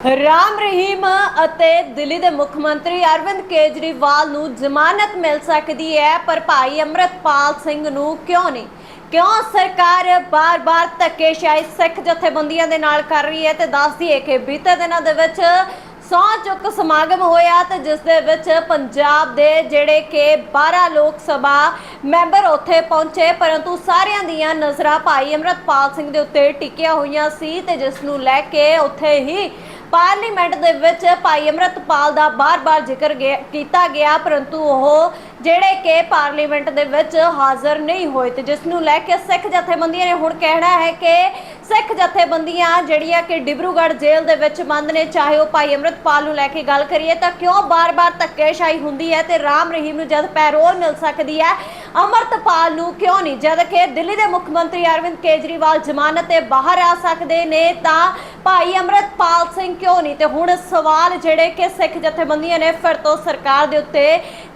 ਰਾਮ ਰਹੀਮ ਅਤੇ ਦਿੱਲੀ ਦੇ ਮੁੱਖ ਮੰਤਰੀ ਅਰਵਿੰਦ ਕੇਜਰੀਵਾਲ ਨੂੰ ਜ਼ਮਾਨਤ ਮਿਲ ਸਕਦੀ ਹੈ, ਪਰ ਭਾਈ ਅੰਮ੍ਰਿਤਪਾਲ ਸਿੰਘ ਨੂੰ ਕਿਉਂ ਨਹੀਂ? ਕਿਉਂ ਸਰਕਾਰ ਬਾਰ-ਬਾਰ ਧੱਕੇਸ਼ਾਹੀ ਸਿੱਖ ਜਥੇਬੰਦੀਆਂ ਦੇ ਨਾਲ ਕਰ ਰਹੀ ਹੈ ਤੇ ਦੱਸਦੀ ਹੈ ਕਿ ਬੀਤੇ ਦਿਨਾਂ ਦੇ ਵਿੱਚ ਸਹੁੰ ਚੁੱਕ ਸਮਾਗਮ ਹੋਇਆ ਤੇ ਜਿਸ ਦੇ ਵਿੱਚ ਪੰਜਾਬ ਦੇ ਜਿਹੜੇ ਕਿ 12 ਲੋਕ ਸਭਾ ਮੈਂਬਰ ਉੱਥੇ ਪਹੁੰਚੇ, ਪਰੰਤੂ ਸਾਰਿਆਂ ਦੀਆਂ ਨਜ਼ਰਾਂ ਭਾਈ ਅੰਮ੍ਰਿਤਪਾਲ ਸਿੰਘ ਦੇ ਉੱਤੇ ਟਿਕੀਆਂ ਹੋਈਆਂ ਸੀ ਤੇ ਜਿਸ ਨੂੰ ਲੈ ਕੇ ਉੱਥੇ ਹੀ ਪਾਰਲੀਮੈਂਟ ਦੇ ਵਿੱਚ ਭਾਈ ਅੰਮ੍ਰਿਤਪਾਲ ਦਾ ਬਾਰ-ਬਾਰ ਜ਼ਿਕਰ ਗਿਆ- ਕੀਤਾ ਗਿਆ, ਪਰੰਤੂ ਉਹ ਜਿਹੜੇ ਕਿ ਪਾਰਲੀਮੈਂਟ ਦੇ ਵਿੱਚ ਹਾਜ਼ਰ ਨਹੀਂ ਹੋਏ ਤੇ ਜਿਸ ਨੂੰ ਲੈ ਕੇ ਸਿੱਖ ਜਥੇਬੰਦੀਆਂ ਨੇ ਹੁਣ ਕਹਿਣਾ ਹੈ ਕਿ ਸਿੱਖ ਜਥੇਬੰਦੀਆਂ ਜਿਹੜੀਆਂ ਕਿ ਡਿਬਰੂਗੜ੍ਹ ਜੇਲ੍ਹ ਦੇ ਵਿੱਚ ਬੰਦ ਨੇ, ਚਾਹੇ ਉਹ ਭਾਈ ਅੰਮ੍ਰਿਤਪਾਲ ਨੂੰ ਲੈ ਕੇ ਗੱਲ ਕਰੀਏ ਤਾਂ ਕਿਉਂ ਬਾਰ-ਬਾਰ ਧੱਕੇਸ਼ਾਹੀ ਹੁੰਦੀ ਹੈ ਤੇ ਰਾਮ ਰਹੀਮ ਨੂੰ ਜਦ ਪੈਰੋਲ ਮਿਲ ਸਕਦੀ ਹੈ, ਅੰਮ੍ਰਿਤਪਾਲ ਨੂੰ ਕਿਉਂ ਨਹੀਂ? ਜਦ ਕਿ ਦਿੱਲੀ ਦੇ ਮੁੱਖ ਮੰਤਰੀ ਅਰਵਿੰਦ ਕੇਜਰੀਵਾਲ ਜ਼ਮਾਨਤ ਤੇ ਬਾਹਰ ਆ ਸਕਦੇ ਨੇ ਤਾਂ ਭਾਈ ਅੰਮ੍ਰਿਤਪਾਲ ਸਿੰਘ ਕਿਉਂ ਨਹੀਂ? ਤੇ ਹੁਣ ਸਵਾਲ ਜਿਹੜੇ ਕਿ ਸਿੱਖ ਜਥੇਬੰਦੀਆਂ ਨੇ ਫਿਰ ਤੋਂ ਸਰਕਾਰ ਦੇ ਉੱਤੇ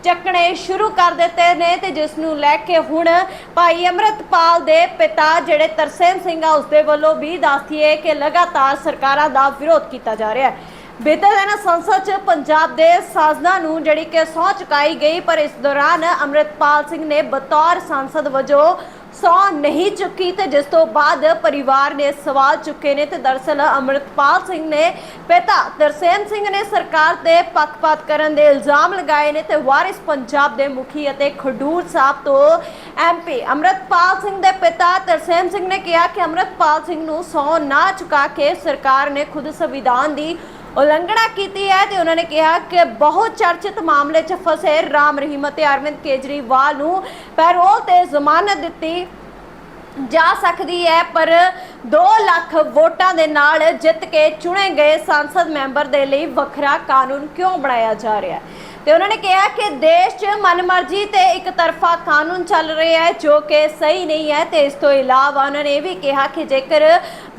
ਚੱਕਣੇ ਸ਼ੁਰੂ ਕਰ ਦਿੱਤੇ ਨੇ ਤੇ ਜਿਸ ਨੂੰ ਲੈ ਕੇ ਹੁਣ ਭਾਈ ਅੰਮ੍ਰਿਤਪਾਲ ਦੇ ਪਿਤਾ ਜਿਹੜੇ ਤਰਸੇਮ ਸਿੰਘ ਆ, ਉਸਦੇ ਵੱਲੋਂ ਵੀ ਦੱਸਦੀਏ ਕਿ ਲਗਾਤਾਰ ਸਰਕਾਰਾਂ ਦਾ ਵਿਰੋਧ ਕੀਤਾ ਜਾ ਰਿਹਾ ਹੈ। ਬੀਤੇ ਦਿਨ ਸੰਸਦ 'ਚ ਪੰਜਾਬ ਦੇ ਸਾਜ਼ਨਾ ਨੂੰ ਜਿਹੜੀ ਕਿ ਸਹੁੰ ਚੁਕਾਈ ਗਈ, ਪਰ ਇਸ ਦੌਰਾਨ ਅੰਮ੍ਰਿਤਪਾਲ ਸਿੰਘ ਨੇ ਬਤੌਰ ਸੰਸਦ ਵਜੋਂ ਸਹੁੰ ਨਹੀਂ ਚੁੱਕੀ ਤੇ ਜਿਸ ਤੋਂ ਬਾਅਦ ਪਰਿਵਾਰ ਨੇ ਸਵਾਲ ਚੁੱਕੇ ਨੇ ਤੇ ਦਰਸਲ ਅੰਮ੍ਰਿਤਪਾਲ ਸਿੰਘ ਨੇ ਪਿਤਾ ਤਰਸੇਮ ਸਿੰਘ ਨੇ ਸਰਕਾਰ ਤੇ ਪੱਖਪਾਤ ਕਰਨ ਦੇ ਇਲਜ਼ਾਮ ਲਗਾਏ ਨੇ ਤੇ ਵਾਰਿਸ ਪੰਜਾਬ ਦੇ ਮੁਖੀ ਅਤੇ ਖਡੂਰ ਸਾਹਿਬ ਤੋਂ ਐਮਪੀ ਅੰਮ੍ਰਿਤਪਾਲ ਸਿੰਘ ਦੇ ਪਿਤਾ ਤਰਸੇਮ ਸਿੰਘ ਨੇ ਕਿਹਾ ਕਿ ਅੰਮ੍ਰਿਤਪਾਲ ਸਿੰਘ ਨੂੰ ਸਹੁੰ ਨਾ ਚੁਕਾ ਕੇ ਸਰਕਾਰ ਨੇ ਖੁਦ ਸੰਵਿਧਾਨ ਦੀ ਉਲੰਘਣਾ ਕੀਤੀ ਹੈ ਤੇ ਉਹਨਾਂ ਨੇ ਕਿਹਾ ਕਿ ਬਹੁਤ ਚਰਚਿਤ ਮਾਮਲੇ 'ਚ ਫਸੇ ਰਾਮ ਰਹੀਮ ਅਤੇ ਅਰਵਿੰਦ ਕੇਜਰੀਵਾਲ ਨੂੰ ਪੈਰੋਲ ਤੇ ਜ਼ਮਾਨਤ ਦਿੱਤੀ ਜਾ ਸਕਦੀ ਹੈ, ਪਰ 2 ਲੱਖ ਵੋਟਾਂ ਦੇ ਨਾਲ ਜਿੱਤ ਕੇ ਚੁਣੇ ਗਏ ਸੰਸਦ ਮੈਂਬਰ ਦੇ ਲਈ ਵੱਖਰਾ ਕਾਨੂੰਨ ਕਿਉਂ ਬਣਾਇਆ ਜਾ ਰਿਹਾ ਹੈ? ਤੇ ਉਹਨਾਂ ਨੇ ਕਿਹਾ ਕਿ ਦੇਸ਼ 'ਚ ਮਨਮਰਜ਼ੀ ਤੇ ਇੱਕ ਤਰਫਾ ਕਾਨੂੰਨ ਚੱਲ ਰਿਹਾ ਹੈ, ਜੋ ਕਿ ਸਹੀ ਨਹੀਂ ਹੈ ਤੇ ਇਸ ਤੋਂ ਇਲਾਵਾ ਉਹਨਾਂ ਨੇ ਇਹ ਵੀ ਕਿਹਾ ਕਿ ਜੇਕਰ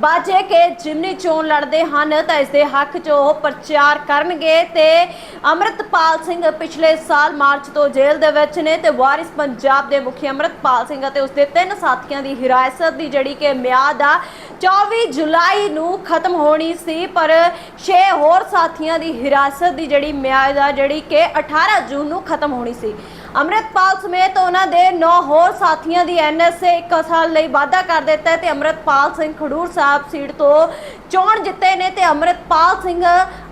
ਬਾਜੇ ਕਿ ਜਿਮਨੀ ਚੋਣ ਲੜਦੇ ਹਨ ਤਾਂ ਇਸ ਦੇ ਹੱਕ 'ਚ ਉਹ ਪ੍ਰਚਾਰ ਕਰਨਗੇ ਤੇ ਅੰਮ੍ਰਿਤਪਾਲ ਸਿੰਘ ਪਿਛਲੇ ਸਾਲ ਮਾਰਚ ਤੋਂ ਜੇਲ੍ਹ ਦੇ ਵਿੱਚ ਨੇ ਤੇ ਵਾਰਿਸ ਪੰਜਾਬ ਦੇ ਮੁਖੀ ਅੰਮ੍ਰਿਤਪਾਲ ਸਿੰਘ ਅਤੇ ਉਸਦੇ ਤਿੰਨ ਸਾਥੀਆਂ ਦੀ ਹਿਰਾਸਤ ਦੀ ਜਿਹੜੀ ਕਿ ਮਿਆਦ ਆ 24 ਜੁਲਾਈ ਨੂੰ ਖਤਮ ਹੋਣੀ ਸੀ, ਪਰ 6 ਹੋਰ ਸਾਥੀਆਂ ਦੀ ਹਿਰਾਸਤ ਦੀ ਜਿਹੜੀ ਮਿਆਦ ਆ, ਜਿਹੜੀ ਕਿ 18 ਜੂਨ ਨੂੰ ਖਤਮ ਹੋਣੀ ਸੀ। ਅੰਮ੍ਰਿਤਪਾਲ ਸਮੇਤ ਉਹਨਾਂ ਦੇ 9 ਹੋਰ ਸਾਥੀਆਂ ਦੀ ਐਨਐਸਏ 1 ਸਾਲ ਲਈ ਵਾਅਦਾ ਕਰ ਦਿੱਤਾ ਹੈ ਤੇ ਅੰਮ੍ਰਿਤਪਾਲ ਸਿੰਘ ਖਡੂਰ ਸਾਹਿਬ ਸੀਟ ਤੋਂ ਚੋਣ ਜਿੱਤੇ ਨੇ ਤੇ ਅੰਮ੍ਰਿਤਪਾਲ ਸਿੰਘ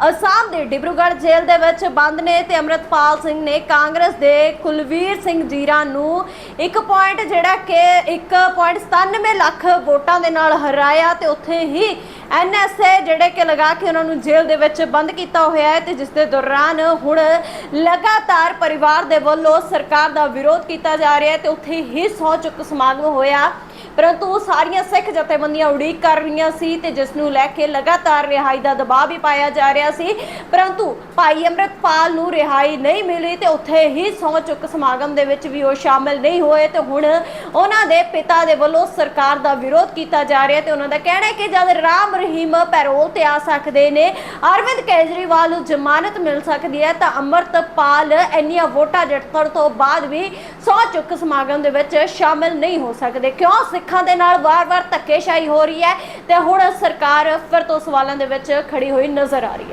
ਅਸਾਮ ਦੇ ਡਿਬਰੂਗੜ੍ਹ ਜੇਲ੍ਹ ਦੇ ਵਿੱਚ ਬੰਦ ਨੇ ਤੇ ਅੰਮ੍ਰਿਤਪਾਲ ਸਿੰਘ ਨੇ ਕਾਂਗਰਸ ਦੇ ਕੁਲਵੀਰ ਸਿੰਘ ਜੀਰਾ ਨੂੰ ਇੱਕ ਪੁਆਇੰਟ ਜਿਹੜਾ ਕਿ 1.97 ਲੱਖ ਵੋਟਾਂ ਦੇ ਨਾਲ ਹਰਾਇਆ ਤੇ ਉੱਥੇ ਹੀ ਐਨਐਸਏ ਜਿਹੜੇ ਕਿ ਲਗਾ ਕੇ ਉਹਨਾਂ ਨੂੰ ਜੇਲ੍ਹ ਦੇ ਵਿੱਚ ਬੰਦ ਕੀਤਾ ਹੋਇਆ ਹੈ ਤੇ ਜਿਸ ਦੇ ਦੌਰਾਨ ਹੁਣ ਲਗਾਤਾਰ ਪਰਿਵਾਰ ਦੇ ਵੱਲੋਂ ਸਰਕਾਰ ਦਾ ਵਿਰੋਧ ਕੀਤਾ ਜਾ ਰਿਹਾ ਹੈ ਤੇ ਉੱਥੇ ਹੀ ਸੌ ਚੁੱਕ ਸਮਾਗਮ ਹੋਇਆ। ਪਰੰਤੂ ਸਾਰੀਆਂ ਸਿੱਖ ਜਥੇਬੰਦੀਆਂ ਉਡੀਕ ਕਰ ਰਹੀਆਂ ਸੀ ਤੇ ਜਿਸ ਨੂੰ ਲੈ ਕੇ ਲਗਾਤਾਰ ਰਿਹਾਈ ਦਾ ਦਬਾਅ ਵੀ ਪਾਇਆ ਜਾ ਰਿਹਾ ਸੀ। ਪਰੰਤੂ ਭਾਈ ਅੰਮ੍ਰਿਤਪਾਲ ਨੂੰ ਰਿਹਾਈ ਨਹੀਂ ਮਿਲੀ ਤੇ ਉੱਥੇ ਹੀ ਸਹੁੰ ਚੁੱਕ ਸਮਾਗਮ ਦੇ ਵਿੱਚ ਵੀ ਉਹ ਸ਼ਾਮਿਲ ਨਹੀਂ ਹੋਏ ਤੇ ਹੁਣ ਉਹਨਾਂ ਦੇ ਪਿਤਾ ਦੇ ਵੱਲੋਂ ਸਰਕਾਰ ਦਾ ਵਿਰੋਧ ਕੀਤਾ ਜਾ ਰਿਹਾ ਤੇ ਉਹਨਾਂ ਦਾ ਕਹਿਣਾ ਹੈ ਕਿ ਜਦ ਰਾਮ ਰਹੀਮ ਪੈਰੋਲ ਤੇ ਆ ਸਕਦੇ ਨੇ, ਅਰਵਿੰਦ ਕੇਜਰੀਵਾਲ ਨੂੰ ਜ਼ਮਾਨਤ ਮਿਲ ਸਕਦੀ ਹੈ ਤਾਂ ਅੰਮ੍ਰਿਤਪਾਲ ਇੰਨੀਆਂ ਵੋਟਾਂ ਜਿੱਤਣ ਤੋਂ ਬਾਅਦ ਵੀ ਸਹੁੰ ਚੁੱਕ ਸਮਾਗਮ ਦੇ ਵਿੱਚ ਸ਼ਾਮਿਲ ਨਹੀਂ ਹੋ ਸਕਦੇ। ਕਿਉਂ? ਸਿੱਖਾਂ ਦੇ ਨਾਲ ਵਾਰ-ਵਾਰ ਧੱਕੇਸ਼ਾਹੀ ਹੋ ਰਹੀ ਹੈ ਤੇ ਹੁਣ ਸਰਕਾਰ ਫਿਰ ਤੋਂ ਸਵਾਲਾਂ ਦੇ ਵਿੱਚ ਖੜੀ ਹੋਈ ਨਜ਼ਰ ਆ ਰਹੀ ਹੈ।